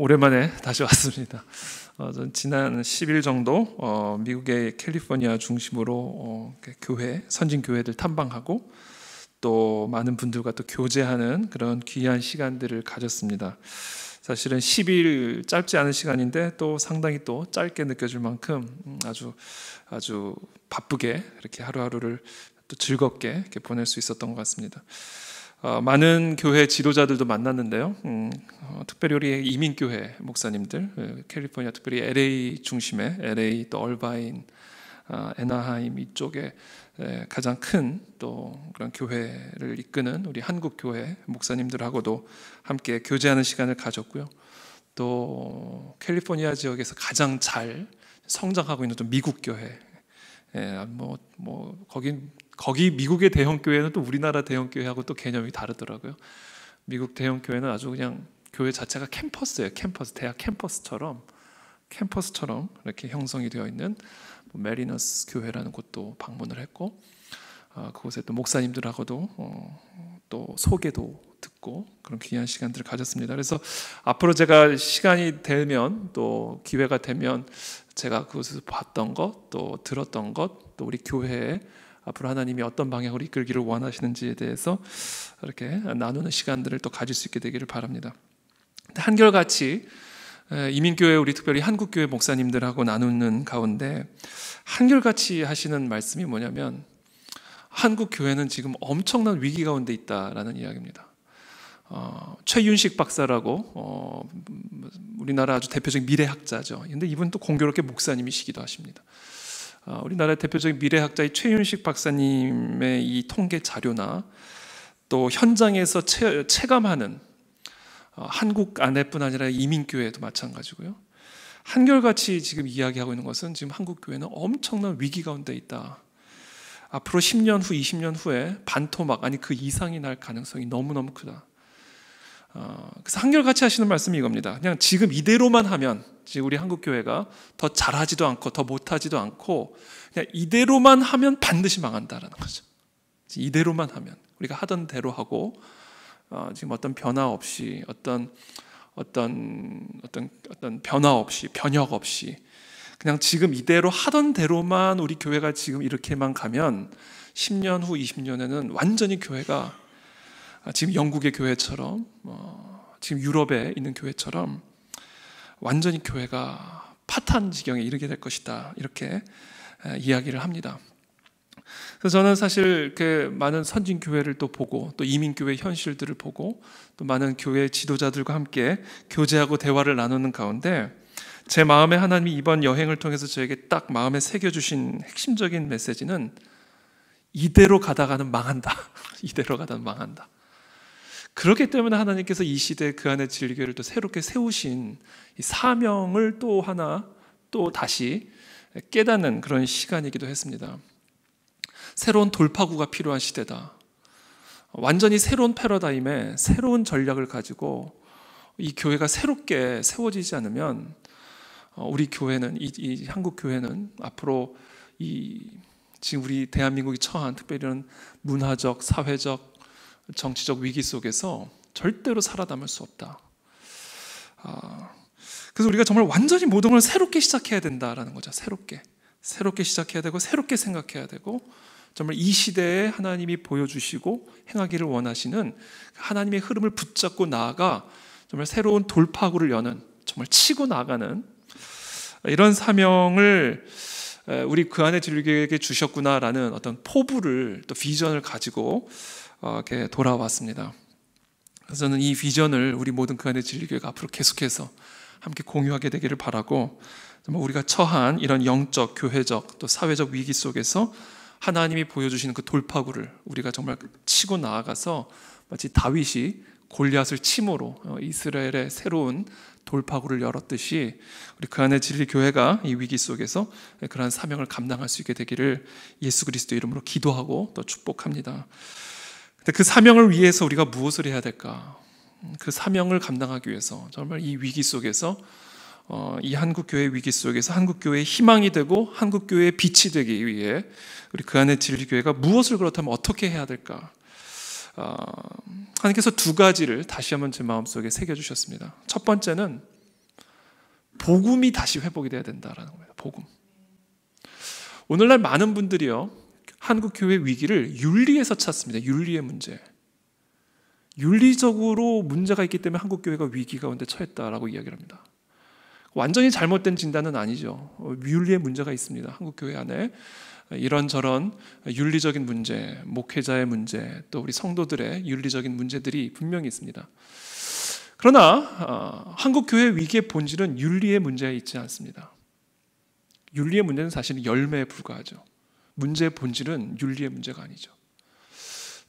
오랜만에 다시 왔습니다. 어, 전 지난 10일 정도 어, 미국의 캘리포니아 중심으로 어, 교회 선진 교회들 탐방하고 또 많은 분들과 또 교제하는 그런 귀한 시간들을 가졌습니다. 사실은 10일 짧지 않은 시간인데 또 상당히 또 짧게 느껴질 만큼 음, 아주 아주 바쁘게 이렇게 하루하루를 또 즐겁게 이렇게 보낼 수 있었던 것 같습니다. 어, 많은 교회 지도자들도 만났는데요. 음, 어, 특별히 우리 이민교회 목사님들, 어, 캘리포니아 특별히 LA 중심의 LA 또 얼바인, 어, 에나하임 이쪽에 에, 가장 큰 또 그런 교회를 이끄는 우리 한국 교회 목사님들하고도 함께 교제하는 시간을 가졌고요. 또 캘리포니아 지역에서 가장 잘 성장하고 있는 또 미국 교회, 예, 뭐, 뭐 거긴 거기 미국의 대형 교회는 또 우리나라 대형 교회하고 또 개념이 다르더라고요. 미국 대형 교회는 아주 그냥 교회 자체가 캠퍼스예요. 캠퍼스 대학 캠퍼스처럼 캠퍼스처럼 이렇게 형성이 되어 있는 뭐 메리너스 교회라는 곳도 방문을 했고 어, 그곳에 또 목사님들하고도 어, 또 소개도 듣고 그런 귀한 시간들을 가졌습니다. 그래서 앞으로 제가 시간이 되면 또 기회가 되면 제가 그곳에서 봤던 것, 또 들었던 것, 또 우리 교회에 앞으로 하나님이 어떤 방향으로 이끌기를 원하시는지에 대해서 이렇게 나누는 시간들을 또 가질 수 있게 되기를 바랍니다. 한결같이 이민교회 우리 특별히 한국교회 목사님들하고 나누는 가운데 한결같이 하시는 말씀이 뭐냐면 한국 교회는 지금 엄청난 위기 가운데 있다라는 이야기입니다. 어, 최윤식 박사라고 어, 우리나라 아주 대표적인 미래학자죠. 근데 이분 또 공교롭게 목사님이시기도 하십니다. 어, 우리나라의 대표적인 미래학자의 최윤식 박사님의 이 통계 자료나 또 현장에서 체, 체감하는 어, 한국 안에뿐 아니라 이민교회도 마찬가지고요. 한결같이 지금 이야기하고 있는 것은 지금 한국 교회는 엄청난 위기 가운데 있다. 앞으로 10년 후, 20년 후에 반토막 아니 그 이상이 날 가능성이 너무 너무 크다. 어, 그래서 한결같이 하시는 말씀이 이겁니다. 그냥 지금 이대로만 하면 지금 우리 한국 교회가 더 잘하지도 않고 더 못하지도 않고 그냥 이대로만 하면 반드시 망한다라는 거죠. 이대로만 하면 우리가 하던 대로 하고 어, 지금 어떤 변화 없이 어떤 어떤 어떤 어떤 변화 없이 변혁 없이 그냥 지금 이대로 하던 대로만 우리 교회가 지금 이렇게만 가면 10년 후 20년에는 완전히 교회가 아, 지금 영국의 교회처럼 어, 지금 유럽에 있는 교회처럼 완전히 교회가 파탄 지경에 이르게 될 것이다 이렇게 이야기를 합니다. 그래서 저는 사실 그 많은 선진 교회를 또 보고 또 이민 교회 현실들을 보고 또 많은 교회 지도자들과 함께 교제하고 대화를 나누는 가운데 제 마음에 하나님이 이번 여행을 통해서 저에게 딱 마음에 새겨 주신 핵심적인 메시지는 이대로 가다가는 망한다. 이대로 가다는 망한다. 그렇기 때문에 하나님께서 이 시대 그 안에 진리교회를 또 새롭게 세우신 이 사명을 또 하나 또 다시 깨닫는 그런 시간이기도 했습니다. 새로운 돌파구가 필요한 시대다. 완전히 새로운 패러다임에 새로운 전략을 가지고 이 교회가 새롭게 세워지지 않으면 우리 교회는 이, 이 한국 교회는 앞으로 이 지금 우리 대한민국이 처한 특별히 이런 문화적, 사회적, 정치적 위기 속에서 절대로 살아남을 수 없다. 아, 그래서 우리가 정말 완전히 모든 걸 새롭게 시작해야 된다라는 거죠. 새롭게. 새롭게 시작해야 되고, 새롭게 생각해야 되고, 정말 이 시대에 하나님이 보여주시고 행하기를 원하시는 하나님의 흐름을 붙잡고 나아가 정말 새로운 돌파구를 여는 정말 치고 나가는 이런 사명을 우리 그 안에 진리교회에게 주셨구나라는 어떤 포부를 또 비전을 가지고 어, 이렇게 돌아왔습니다. 그래서 저는 이 비전을 우리 모든 그 안에 진리교회가 앞으로 계속해서 함께 공유하게 되기를 바라고 우리가 처한 이런 영적, 교회적, 또 사회적 위기 속에서 하나님이 보여주시는 그 돌파구를 우리가 정말 치고 나아가서 마치 다윗이 골리앗을 침으로 어, 이스라엘의 새로운 돌파구를 열었듯이 우리 그 안에 진리 교회가 이 위기 속에서 그러한 사명을 감당할 수 있게 되기를 예수 그리스도 이름으로 기도하고 또 축복합니다. 그 사명을 위해서 우리가 무엇을 해야 될까? 그 사명을 감당하기 위해서 정말 이 위기 속에서 어, 이 한국 교회 위기 속에서 한국 교회의 희망이 되고 한국 교회의 빛이 되기 위해 우리 그 안에 진리 교회가 무엇을 그렇다면 어떻게 해야 될까? 어, 하나님께서 두 가지를 다시 한번 제 마음속에 새겨 주셨습니다. 첫 번째는 복음이 다시 회복이 돼야 된다라는 겁니다. 복음. 오늘날 많은 분들이요. 한국 교회 위기를 윤리에서 찾습니다. 윤리의 문제. 윤리적으로 문제가 있기 때문에 한국 교회가 위기 가운데 처했다라고 이야기를 합니다. 완전히 잘못된 진단은 아니죠. 윤리의 문제가 있습니다. 한국 교회 안에 이런저런 윤리적인 문제, 목회자의 문제, 또 우리 성도들의 윤리적인 문제들이 분명히 있습니다. 그러나 어, 한국 교회 위기의 본질은 윤리의 문제에 있지 않습니다. 윤리의 문제는 사실 열매에 불과하죠. 문제의 본질은 윤리의 문제가 아니죠.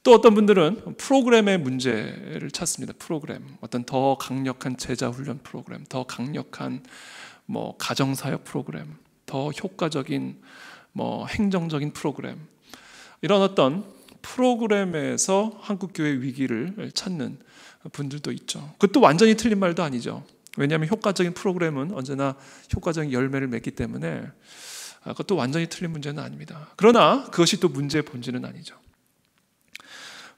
또 어떤 분들은 프로그램의 문제를 찾습니다. 프로그램. 어떤 더 강력한 제자 훈련 프로그램, 더 강력한 뭐 가정 사역 프로그램, 더 효과적인 뭐 행정적인 프로그램. 이런 어떤 프로그램에서 한국 교회 위기를 찾는 분들도 있죠. 그것도 완전히 틀린 말도 아니죠. 왜냐하면 효과적인 프로그램은 언제나 효과적인 열매를 맺기 때문에 아, 그것도 완전히 틀린 문제는 아닙니다. 그러나 그것이 또 문제의 본질은 아니죠.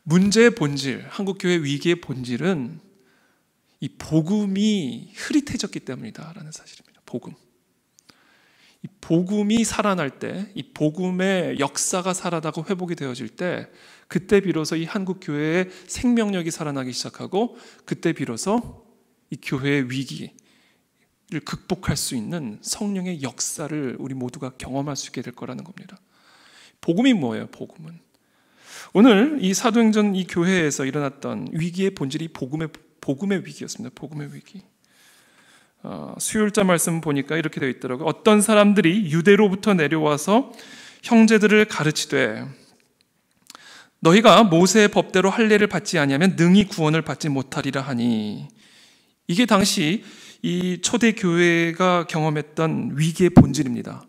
문제의 본질, 한국교회 위기의 본질은 이 복음이 흐릿해졌기 때문이다라는 사실입니다. 복음. 이 복음이 살아날 때, 이 복음의 역사가 살아나고 회복이 되어질 때, 그때 비로소 이 한국 교회의 생명력이 살아나기 시작하고, 그때 비로소 이 교회의 위기를 극복할 수 있는 성령의 역사를 우리 모두가 경험할 수 있게 될 거라는 겁니다. 복음이 뭐예요? 복음은 오늘 이 사도행전 이 교회에서 일어났던 위기의 본질이 복음의 복음의 위기였습니다. 복음의 위기. 어, 수요일자 말씀 보니까 이렇게 되어 있더라고요. 어떤 사람들이 유대로부터 내려와서 형제들을 가르치되 너희가 모세의 법대로 할례를 받지 아니하면 능히 구원을 받지 못하리라 하니 이게 당시 이 초대 교회가 경험했던 위기의 본질입니다.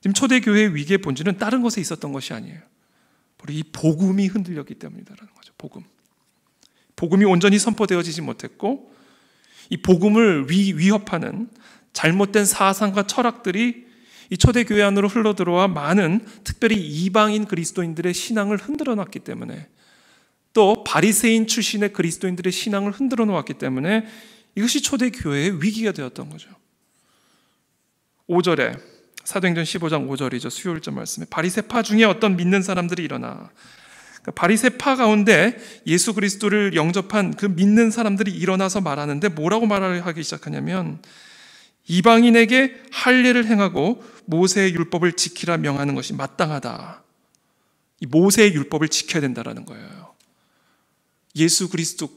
지금 초대 교회의 위기의 본질은 다른 것에 있었던 것이 아니에요. 바로 이 복음이 흔들렸기 때문이다라는 거죠. 복음. 복음이 온전히 선포되어지지 못했고 이 복음을 위, 위협하는 잘못된 사상과 철학들이 이 초대 교회 안으로 흘러 들어와 많은 특별히 이방인 그리스도인들의 신앙을 흔들어 놨기 때문에 또 바리새인 출신의 그리스도인들의 신앙을 흔들어 놓았기 때문에 이것이 초대 교회의 위기가 되었던 거죠. 5절에 사도행전 15장 5절이죠. 수요일자 말씀에 바리새파 중에 어떤 믿는 사람들이 일어나 그러니까 바리새파 가운데 예수 그리스도를 영접한 그 믿는 사람들이 일어나서 말하는데 뭐라고 말을 하기 시작하냐면 이방인에게 할례를 행하고 모세의 율법을 지키라 명하는 것이 마땅하다. 이 모세의 율법을 지켜야 된다라는 거예요. 예수 그리스도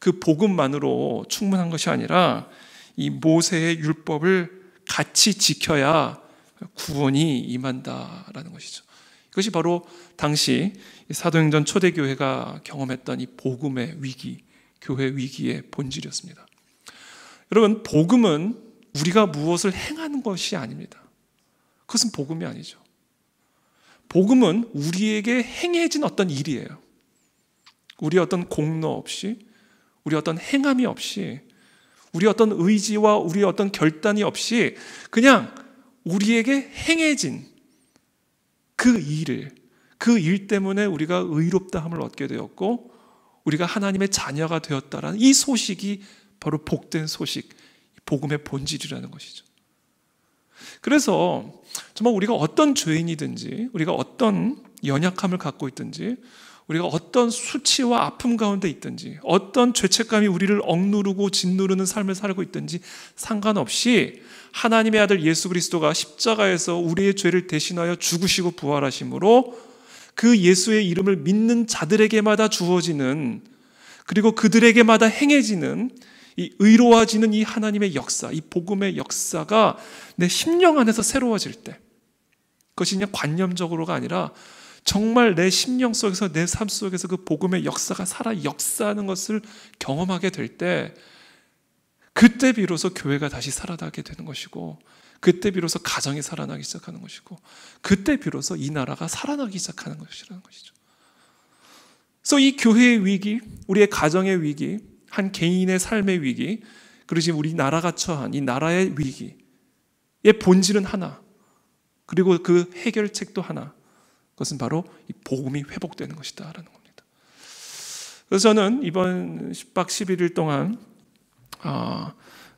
그 복음만으로 충분한 것이 아니라 이 모세의 율법을 같이 지켜야 구원이 임한다라는 것이죠. 이것이 바로 당시 사도행전 초대교회가 경험했던 이 복음의 위기, 교회 위기의 본질이었습니다. 여러분, 복음은 우리가 무엇을 행하는 것이 아닙니다. 그것은 복음이 아니죠. 복음은 우리에게 행해진 어떤 일이에요. 우리 어떤 공로 없이, 우리 어떤 행함이 없이, 우리 어떤 의지와 우리 어떤 결단이 없이 그냥 우리에게 행해진 그 일을 그 일 때문에 우리가 의롭다함을 얻게 되었고 우리가 하나님의 자녀가 되었다라는 이 소식이 바로 복된 소식, 복음의 본질이라는 것이죠. 그래서 정말 우리가 어떤 죄인이든지 우리가 어떤 연약함을 갖고 있든지 우리가 어떤 수치와 아픔 가운데 있든지 어떤 죄책감이 우리를 억누르고 짓누르는 삶을 살고 있든지 상관없이 하나님의 아들 예수 그리스도가 십자가에서 우리의 죄를 대신하여 죽으시고 부활하심으로 그 예수의 이름을 믿는 자들에게마다 주어지는 그리고 그들에게마다 행해지는 이 의로워지는 이 하나님의 역사, 이 복음의 역사가 내 심령 안에서 새로워질 때 그것이 그냥 관념적으로가 아니라 정말 내 심령 속에서 내 삶 속에서 그 복음의 역사가 살아 역사하는 것을 경험하게 될때 그때 비로소 교회가 다시 살아나게 되는 것이고 그때 비로소 가정이 살아나기 시작하는 것이고 그때 비로소 이 나라가 살아나기 시작하는 것이라는 것이죠. 그래서 이 교회의 위기, 우리의 가정의 위기, 한 개인의 삶의 위기, 지금 우리 나라가 처한 이 나라의 위기의 본질은 하나, 그리고 그 해결책도 하나. 그것은 바로 이 복음이 회복되는 것이다라는 겁니다. 그래서 저는 이번 10박 11일 동안 어,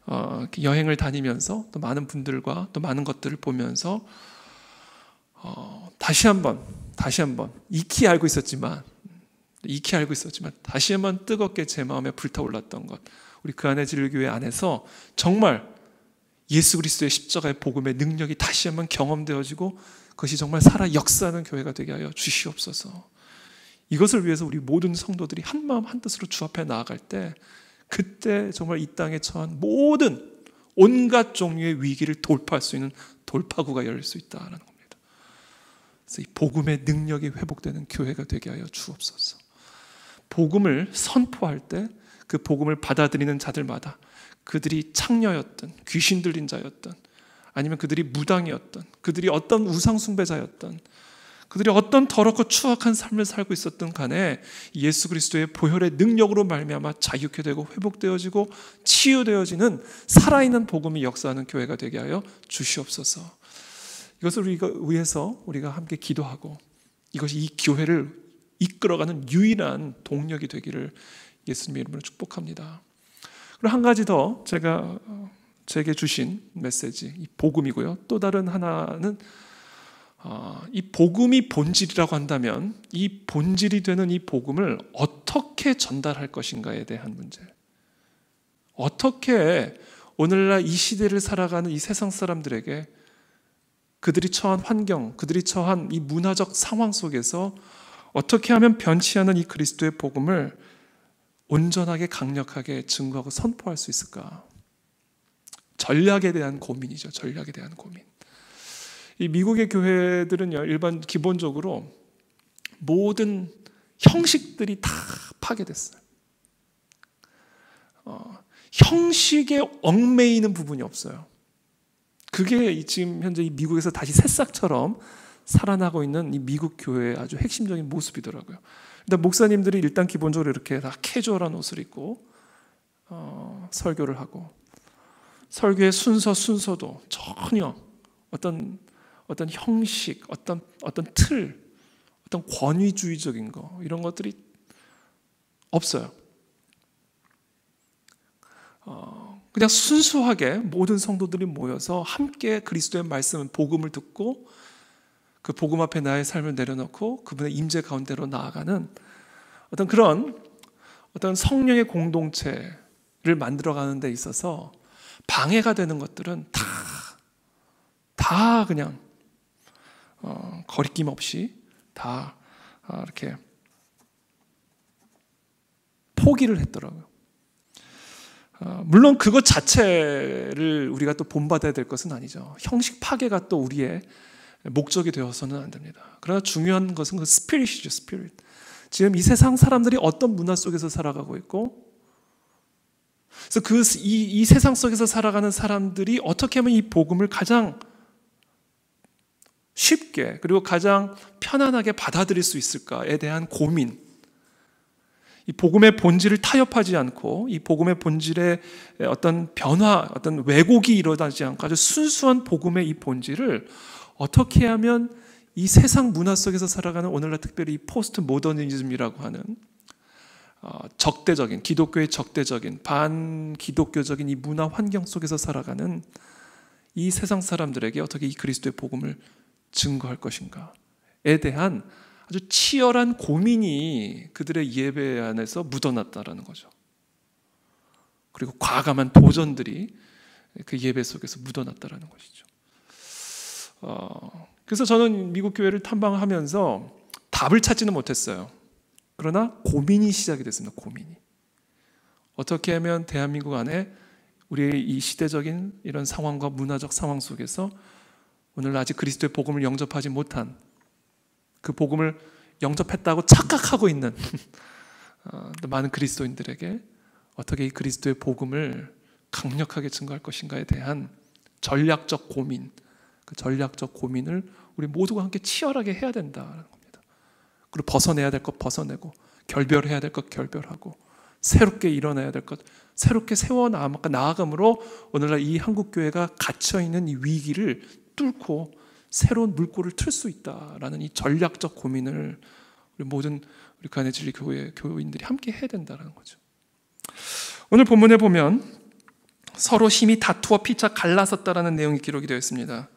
어, 여행을 다니면서 또 많은 분들과 또 많은 것들을 보면서 어, 다시 한번 다시 한번 익히 알고 있었지만 익히 알고 있었지만 다시 한번 뜨겁게 제 마음에 불타올랐던 것 우리 그 안에 진리교회 안에서 정말 예수 그리스도의 십자가의 복음의 능력이 다시 한번 경험되어지고 그것이 정말 살아 역사하는 교회가 되게 하여 주시옵소서. 이것을 위해서 우리 모든 성도들이 한 마음 한 뜻으로 주 앞에 나아갈 때 그때 정말 이 땅에 처한 모든 온갖 종류의 위기를 돌파할 수 있는 돌파구가 열릴 수 있다라는 겁니다. 그래서 이 복음의 능력이 회복되는 교회가 되게 하여 주옵소서. 복음을 선포할 때 그 복음을 받아들이는 자들마다 그들이 창녀였던 귀신 들린 자였던 아니면 그들이 무당이었던 그들이 어떤 우상 숭배자였던 그들이 어떤 더럽고 추악한 삶을 살고 있었던 간에 예수 그리스도의 보혈의 능력으로 말미암아 자유케 되고 회복되어지고 치유되어지는 살아있는 복음이 역사하는 교회가 되게 하여 주시옵소서. 이것을 우리가 위해서 우리가 함께 기도하고 이것이 이 교회를 이끌어가는 유일한 동력이 되기를 예수님의 이름으로 축복합니다. 그리고 한 가지 더 제가 제게 주신 메시지 이 복음이고요. 또 다른 하나는 어, 이 복음이 본질이라고 한다면 이 본질이 되는 이 복음을 어떻게 전달할 것인가에 대한 문제. 어떻게 오늘날 이 시대를 살아가는 이 세상 사람들에게 그들이 처한 환경, 그들이 처한 이 문화적 상황 속에서 어떻게 하면 변치 않은 이 그리스도의 복음을 온전하게 강력하게 증거하고 선포할 수 있을까? 전략에 대한 고민이죠. 전략에 대한 고민. 이 미국의 교회들은요, 일반 기본적으로 모든 형식들이 다 파괴됐어요. 어, 형식에 얽매이는 부분이 없어요. 그게 지금 현재 이 미국에서 다시 새싹처럼 살아나고 있는 이 미국 교회의 아주 핵심적인 모습이더라고요. 일단 목사님들이 일단 기본적으로 이렇게 다 캐주얼한 옷을 입고 어, 설교를 하고 설교의 순서 순서도 전혀 어떤 어떤 형식, 어떤 어떤 틀, 어떤 권위주의적인 거 이런 것들이 없어요. 어, 그냥 순수하게 모든 성도들이 모여서 함께 그리스도의 말씀, 복음을 듣고 그 복음 앞에 나의 삶을 내려놓고 그분의 임재 가운데로 나아가는 어떤 그런 어떤 성령의 공동체를 만들어가는 데 있어서 방해가 되는 것들은 다, 다 그냥 어, 거리낌 없이 다 어, 이렇게 포기를 했더라고요. 어, 물론 그것 자체를 우리가 또 본받아야 될 것은 아니죠. 형식 파괴가 또 우리의 목적이 되어서는 안 됩니다. 그러나 중요한 것은 그 스피릿이죠, 스피릿. 지금 이 세상 사람들이 어떤 문화 속에서 살아가고 있고, 그래서 그, 이, 이 세상 속에서 살아가는 사람들이 어떻게 하면 이 복음을 가장 쉽게 그리고 가장 편안하게 받아들일 수 있을까에 대한 고민. 이 복음의 본질을 타협하지 않고 이 복음의 본질의 어떤 변화, 어떤 왜곡이 일어나지 않고 아주 순수한 복음의 이 본질을 어떻게 하면 이 세상 문화 속에서 살아가는 오늘날 특별히 이 포스트 모더니즘이라고 하는 어, 적대적인 기독교의 적대적인 반 기독교적인 이 문화 환경 속에서 살아가는 이 세상 사람들에게 어떻게 이 그리스도의 복음을 증거할 것인가에 대한 아주 치열한 고민이 그들의 예배 안에서 묻어났다라는 거죠. 그리고 과감한 도전들이 그 예배 속에서 묻어났다라는 것이죠. 어, 그래서 저는 미국 교회를 탐방하면서 답을 찾지는 못했어요. 그러나 고민이 시작이 됐습니다. 고민이 어떻게 하면 대한민국 안에 우리의 이 시대적인 이런 상황과 문화적 상황 속에서 오늘 아직 그리스도의 복음을 영접하지 못한 그 복음을 영접했다고 착각하고 있는 어, 많은 그리스도인들에게 어떻게 이 그리스도의 복음을 강력하게 증거할 것인가에 대한 전략적 고민, 그 전략적 고민을 우리 모두가 함께 치열하게 해야 된다는 겁니다. 그리고 벗어내야 될 것 벗어내고 결별해야 될 것 결별하고 새롭게 일어나야 될 것 새롭게 세워 나아감으로 오늘날 이 한국 교회가 갇혀 있는 이 위기를 뚫고 새로운 물꼬를 틀 수 있다라는 이 전략적 고민을 우리 모든 우리 간의 진리 교회 교인들이 함께 해야 된다는 거죠. 오늘 본문에 보면 서로 힘이 다투어 피차 갈라섰다라는 내용이 기록이 되어 있습니다.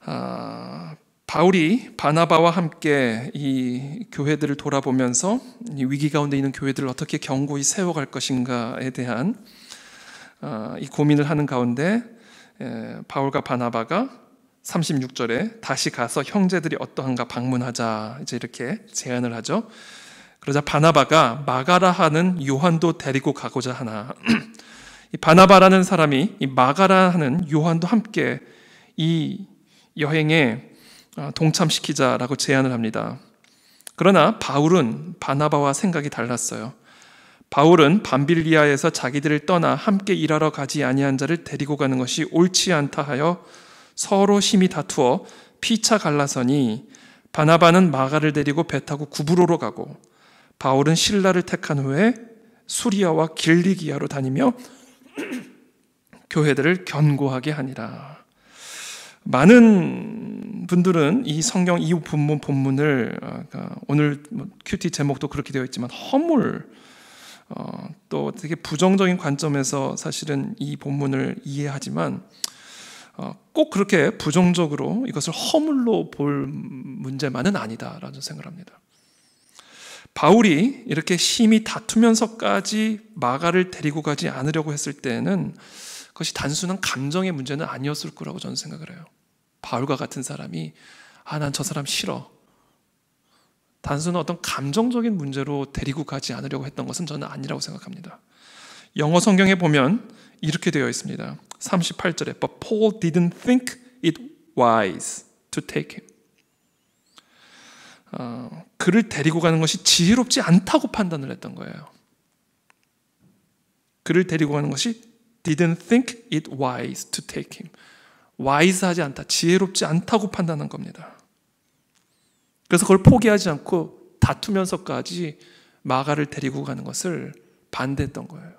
아, 바울이 바나바와 함께 이 교회들을 돌아보면서 이 위기 가운데 있는 교회들을 어떻게 견고히 세워갈 것인가에 대한 아, 이 고민을 하는 가운데 바울과 바나바가 36절에 다시 가서 형제들이 어떠한가 방문하자 이제 이렇게 제안을 하죠. 그러자 바나바가 마가라 하는 요한도 데리고 가고자 하나 이 바나바라는 사람이 이 마가라 하는 요한도 함께 이 여행에 아, 동참시키자라고 제안을 합니다. 그러나 바울은 바나바와 생각이 달랐어요. 바울은 밤빌리아에서 자기들을 떠나 함께 일하러 가지 아니한 자를 데리고 가는 것이 옳지 않다 하여 서로 심히 다투어 피차 갈라서니 바나바는 마가를 데리고 배 타고 구브로로 가고 바울은 신라를 택한 후에 수리아와 길리기아로 다니며 교회들을 견고하게 하니라. 많은 분들은 이 성경 이 본문 본문을 어, 그러니까 오늘 뭐 큐티 제목도 그렇게 되어 있지만 허물 어, 또 되게 부정적인 관점에서 사실은 이 본문을 이해하지만 어, 꼭 그렇게 부정적으로 이것을 허물로 볼 문제만은 아니다라는 생각을 합니다. 바울이 이렇게 심히 다투면서까지 마가를 데리고 가지 않으려고 했을 때는 그것이 단순한 감정의 문제는 아니었을 거라고 저는 생각을 해요. 바울과 같은 사람이 아, 난 저 사람 싫어. 단순한 어떤 감정적인 문제로 데리고 가지 않으려고 했던 것은 저는 아니라고 생각합니다. 영어 성경에 보면 이렇게 되어 있습니다. 38절에 But Paul didn't think it wise to take him. 어, 그를 데리고 가는 것이 지혜롭지 않다고 판단을 했던 거예요. 그를 데리고 가는 것이 didn't think it wise to take him. 와이스하지 않다, 지혜롭지 않다고 판단한 겁니다. 그래서 그걸 포기하지 않고 다투면서까지 마가를 데리고 가는 것을 반대했던 거예요.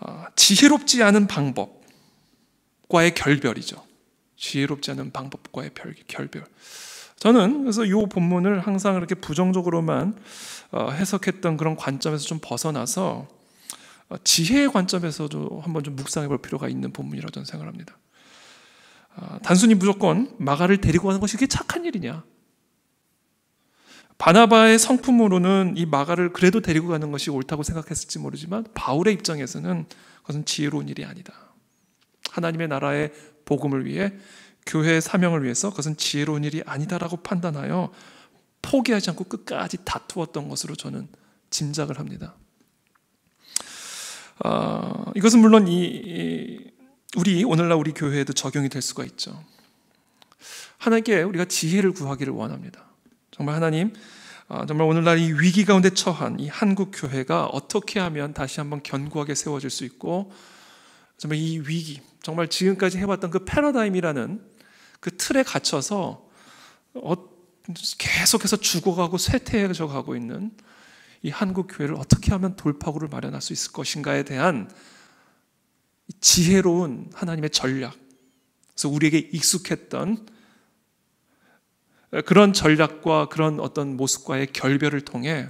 아, 지혜롭지 않은 방법과의 결별이죠. 지혜롭지 않은 방법과의 결별. 저는 그래서 이 본문을 항상 이렇게 부정적으로만 어, 해석했던 그런 관점에서 좀 벗어나서 어, 지혜의 관점에서도 한번 좀 묵상해 볼 필요가 있는 본문이라고 저는 생각합니다. 아, 단순히 무조건 마가를 데리고 가는 것이 그게 착한 일이냐? 바나바의 성품으로는 이 마가를 그래도 데리고 가는 것이 옳다고 생각했을지 모르지만 바울의 입장에서는 그것은 지혜로운 일이 아니다. 하나님의 나라의 복음을 위해 교회의 사명을 위해서 그것은 지혜로운 일이 아니다라고 판단하여 포기하지 않고 끝까지 다투었던 것으로 저는 짐작을 합니다. 어, 이것은 물론 이, 우리 오늘날 우리 교회에도 적용이 될 수가 있죠. 하나님께 우리가 지혜를 구하기를 원합니다. 정말 하나님, 어, 정말 오늘날 이 위기 가운데 처한 이 한국 교회가 어떻게 하면 다시 한번 견고하게 세워질 수 있고, 정말 이 위기, 정말 지금까지 해왔던 그 패러다임이라는 그 틀에 갇혀서 어, 계속해서 죽어가고 쇠퇴해져 가고 있는 이 한국 교회를 어떻게 하면 돌파구를 마련할 수 있을 것인가에 대한 지혜로운 하나님의 전략. 그래서 우리에게 익숙했던 그런 전략과 그런 어떤 모습과의 결별을 통해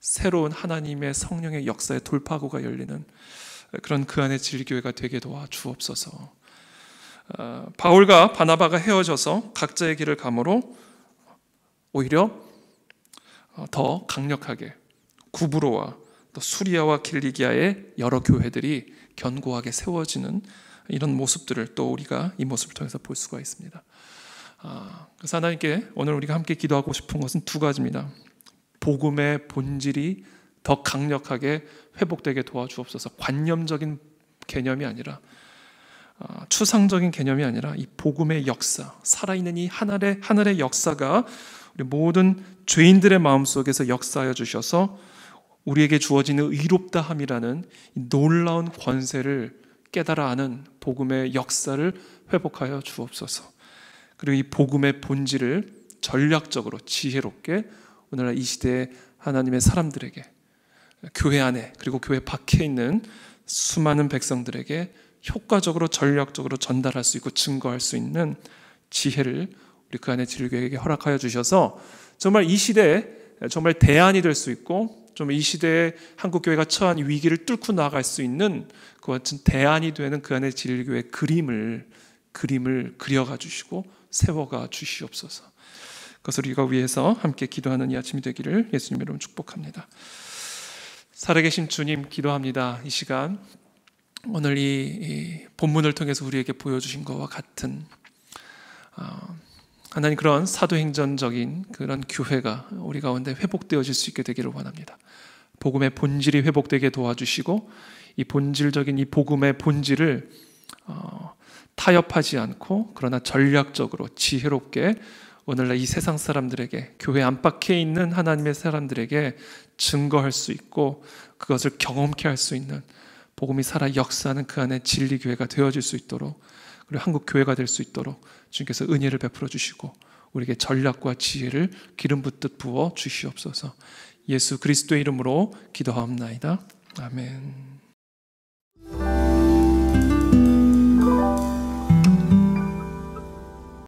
새로운 하나님의 성령의 역사의 돌파구가 열리는 그런 그 안의 진리교회가 되게 도와 주옵소서. 어, 바울과 바나바가 헤어져서 각자의 길을 감으로 오히려 어, 더 강력하게 구브로와 또 수리아와 길리기아의 여러 교회들이 견고하게 세워지는 이런 모습들을 또 우리가 이 모습을 통해서 볼 수가 있습니다. 아, 그래서 하나님께 오늘 우리가 함께 기도하고 싶은 것은 두 가지입니다. 복음의 본질이 더 강력하게 회복되게 도와주옵소서. 관념적인 개념이 아니라 아, 추상적인 개념이 아니라 이 복음의 역사, 살아있는 이 하늘의 하늘의 역사가 우리 모든 죄인들의 마음 속에서 역사하여 주셔서 우리에게 주어지는 의롭다 함이라는 놀라운 권세를 깨달아 아는 복음의 역사를 회복하여 주옵소서. 그리고 이 복음의 본질을 전략적으로 지혜롭게 오늘날 이 시대의 하나님의 사람들에게 교회 안에 그리고 교회 밖에 있는 수많은 백성들에게 효과적으로 전략적으로 전달할 수 있고 증거할 수 있는 지혜를 우리 그 안에 진리교회에게 허락하여 주셔서 정말 이 시대에 정말 대안이 될 수 있고 좀 이 시대에 한국 교회가 처한 위기를 뚫고 나아갈 수 있는 그 같은 대안이 되는 그 안에 진리교회 그림을 그림을 그려가 주시고 세워가 주시옵소서. 그것을 우리가 위해서 함께 기도하는 이 아침이 되기를 예수님 이름 축복합니다. 살아계신 주님 기도합니다. 이 시간 오늘 이, 이 본문을 통해서 우리에게 보여주신 것과 같은 어, 하나님 그런 사도행전적인 그런 교회가 우리 가운데 회복되어질 수 있게 되기를 원합니다. 복음의 본질이 회복되게 도와주시고 이 본질적인 이 복음의 본질을 어, 타협하지 않고 그러나 전략적으로 지혜롭게 오늘날 이 세상 사람들에게 교회 안팎에 있는 하나님의 사람들에게 증거할 수 있고 그것을 경험케 할 수 있는 복음이 살아 역사하는 그 안에 진리 교회가 되어질 수 있도록 그리고 한국 교회가 될 수 있도록 주님께서 은혜를 베풀어 주시고 우리에게 전략과 지혜를 기름 붓듯 부어 주시옵소서. 예수 그리스도의 이름으로 기도하옵나이다. 아멘.